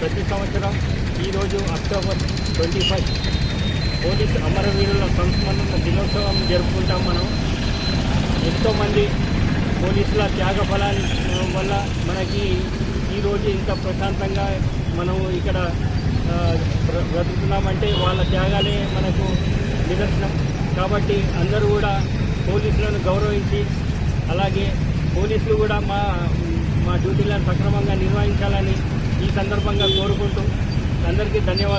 ప్రతి సంవత్సరం ఈరోజు అక్టోబర్ ట్వంటీ ఫైవ్ పోలీసు అమరవీరుల సంస్మరణ దినోత్సవం జరుపుకుంటాం మనం. ఎంతోమంది పోలీసుల త్యాగ ఫలాల వల్ల మనకి ఈరోజు ఇంత ప్రశాంతంగా మనం ఇక్కడ బ్రతుకుతున్నామంటే వాళ్ళ త్యాగాలే మనకు నిదర్శనం. కాబట్టి అందరూ కూడా పోలీసులను గౌరవించి అలాగే పోలీసులు కూడా మా మా డ్యూటీలను సక్రమంగా నిర్వహించాలని సందర్భంగా కోరుకుంటూ అందరికీ ధన్యవాదాలు.